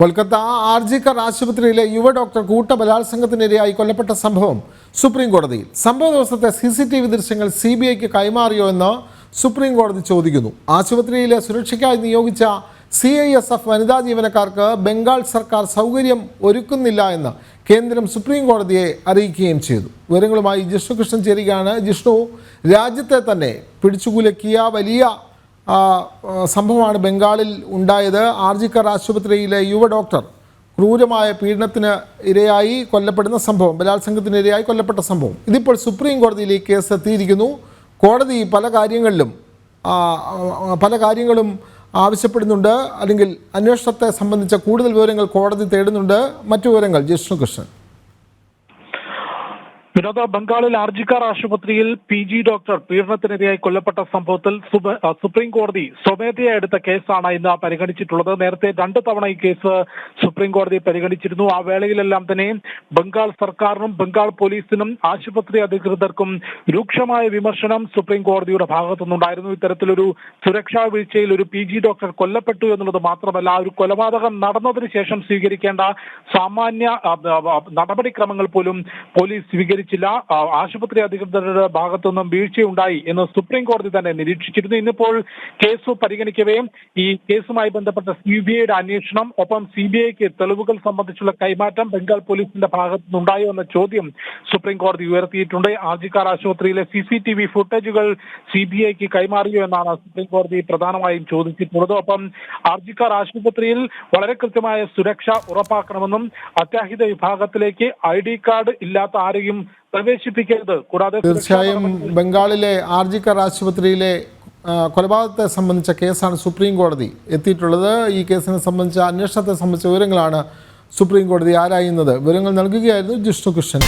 കൊൽക്കത്ത ആർജിക്കർ ആശുപത്രിയിലെ യുവ ഡോക്ടർ കൂട്ട ബലാത്സംഗത്തിനിരയായി കൊല്ലപ്പെട്ട സംഭവം സുപ്രീം കോടതിയിൽ. സംഭവ ദിവസത്തെ സി സി ടി വി ദൃശ്യങ്ങൾ സി ബി ഐക്ക് കൈമാറിയോ എന്ന് സുപ്രീം കോടതി ചോദിക്കുന്നു. ആശുപത്രിയിലെ സുരക്ഷയ്ക്കായി നിയോഗിച്ച സി ഐ എസ് എഫ് വനിതാ ജീവനക്കാർക്ക് ബംഗാൾ സർക്കാർ സൗകര്യം ഒരുക്കുന്നില്ല എന്ന് കേന്ദ്രം സുപ്രീം കോടതിയെ അറിയിക്കുകയും ചെയ്തു. വിവരങ്ങളുമായി ജിഷ്ണു കൃഷ്ണൻ ചേരുകയാണ്. ജിഷ്ണു രാജ്യത്തെ തന്നെ പിടിച്ചുകുലക്കിയ വലിയ സംഭവമാണ് ബംഗാളിൽ ഉണ്ടായത്. ആർജിക്കർ ആശുപത്രിയിലെ യുവ ഡോക്ടർ ക്രൂരമായ പീഡനത്തിന് ഇരയായി കൊല്ലപ്പെടുന്ന സംഭവം ബലാത്സംഗത്തിന് ഇരയായി കൊല്ലപ്പെട്ട സംഭവം. ഇതിപ്പോൾ സുപ്രീം കോടതിയിൽ ഈ കേസ് എത്തിയിരിക്കുന്നു. കോടതി പല കാര്യങ്ങളിലും പല കാര്യങ്ങളും ആവശ്യപ്പെടുന്നുണ്ട്. അല്ലെങ്കിൽ അന്വേഷണത്തെ സംബന്ധിച്ച കൂടുതൽ വിവരങ്ങൾ കോടതി തേടുന്നുണ്ട്. മറ്റു വിവരങ്ങൾ ജിഷ്ണു കൃഷ്ണൻ വിനോദ ബംഗാളിൽ ആർജിക്കാർ ആശുപത്രിയിൽ പി ജി ഡോക്ടർ പീഡനത്തിനിരയായി കൊല്ലപ്പെട്ട സംഭവത്തിൽ സുപ്രീം കോടതി സ്വമേധയാ എടുത്ത കേസാണ് ഇന്ന് പരിഗണിച്ചിട്ടുള്ളത്. നേരത്തെ രണ്ട് തവണ ഈ കേസ് സുപ്രീം കോടതി പരിഗണിച്ചിരുന്നു. ആ വേളയിലെല്ലാം തന്നെ ബംഗാൾ സർക്കാരിനും ബംഗാൾ പോലീസിനും ആശുപത്രി അധികൃതർക്കും രൂക്ഷമായ വിമർശനം സുപ്രീം കോടതിയുടെ ഭാഗത്തുനിന്നുണ്ടായിരുന്നു. ഇത്തരത്തിലൊരു സുരക്ഷാ വീഴ്ചയിൽ ഒരു പി ജി ഡോക്ടർ കൊല്ലപ്പെട്ടു എന്നുള്ളത് മാത്രമല്ല ഒരു കൊലപാതകം നടന്നതിന് ശേഷം സ്വീകരിക്കേണ്ട സാമാന്യ നടപടിക്രമങ്ങൾ പോലും പോലീസ് സ്വീകരിച്ചില്ല. ആ, ആശുപത്രി അധികൃതരുടെ ഭാഗത്തുനിന്നും വീഴ്ചയുണ്ടായി എന്ന് സുപ്രീം കോടതി തന്നെ നിരീക്ഷിച്ചിരുന്നു. ഇന്നിപ്പോൾ കേസ് പരിഗണിക്കവേ ഈ കേസുമായി ബന്ധപ്പെട്ട സി ബി ഐയുടെ അന്വേഷണം ഒപ്പം സി ബി ഐക്ക് തെളിവുകൾ സംബന്ധിച്ചുള്ള കൈമാറ്റം ബംഗാൾ പോലീസിന്റെ ഭാഗത്തുനിന്നുണ്ടായോ എന്ന ചോദ്യം സുപ്രീം കോടതി ഉയർത്തിയിട്ടുണ്ട്. ആർജിക്കാർ ആശുപത്രിയിലെ സി സി ടി വി ഫുട്ടേജുകൾ സി ബി ഐക്ക് കൈമാറിയോ എന്നാണ് സുപ്രീം കോടതി പ്രധാനമായും ചോദിച്ചിട്ടുള്ളത്. ഒപ്പം ആർജിക്കാർ ആശുപത്രിയിൽ വളരെ കൃത്യമായ സുരക്ഷ ഉറപ്പാക്കണമെന്നും അത്യാഹിത വിഭാഗത്തിലേക്ക് ഐ ഡി കാർഡ് ഇല്ലാത്ത ആരെയും പ്രവേശിപ്പിക്കരുത്. കൂടാതെ തീർച്ചയായും ബംഗാളിലെ ആർജിക്കർ ആശുപത്രിയിലെ കൊലപാതകത്തെ സംബന്ധിച്ച കേസാണ് സുപ്രീം കോടതി എത്തിയിട്ടുള്ളത്. ഈ കേസിനെ സംബന്ധിച്ച അന്വേഷണത്തെ സംബന്ധിച്ച വിവരങ്ങളാണ് സുപ്രീം കോടതി ആരായുന്നത്. വിവരങ്ങൾ നൽകുകയായിരുന്നു ജിഷ്ണു കൃഷ്ണൻ.